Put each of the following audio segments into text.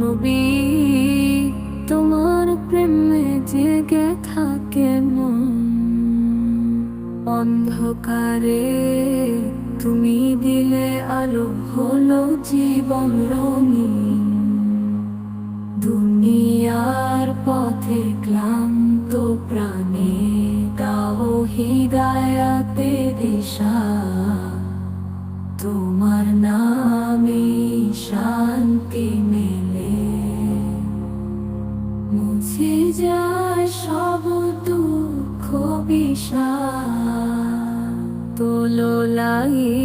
নবী, তোমার প্রেমে জেগে থাকে অন্ধকারে তুমি দিলে আলো হলো জীবন রঙিন। দুনিয়ার পথে ক্লান্ত প্রাণে দাও হৃদয়াতে দিশা। তোমার নামে শান্তি মেলে। মুছে যায় সব দুঃখ বিষাদ। তোলো লাইলাহা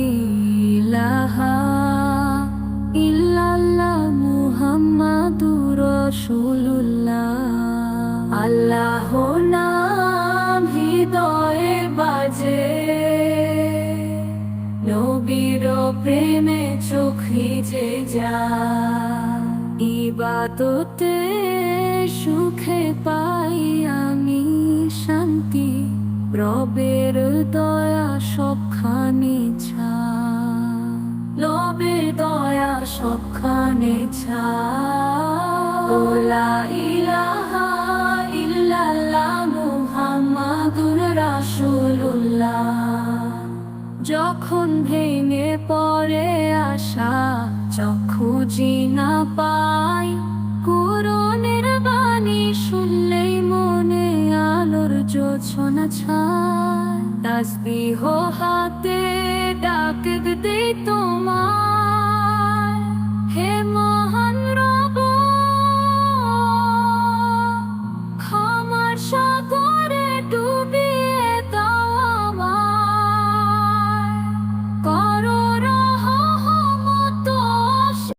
ইল্লাল্লাহ মুহাম্মাদুর রাসূলুল্লাহ। আল্লাহ নবীর প্রেমে চোখ ভিজে যা। ইবাদতে সুখে পাই আমি শান্তি, রবের দয়া সবখানে ছা। লবের দয়া সবখানে ছা। ওলা ইলাহা ইল্লাল্লাহ মুহাম্মাদুর রাসূলুল্লাহ। যখন ভেঙে পড়ে আশা চক্ষু জি না পাই। কোরনের বাণী শুনলেই মনে আলোর জোছনা ছায়। তাসবিহ হাতে ডাক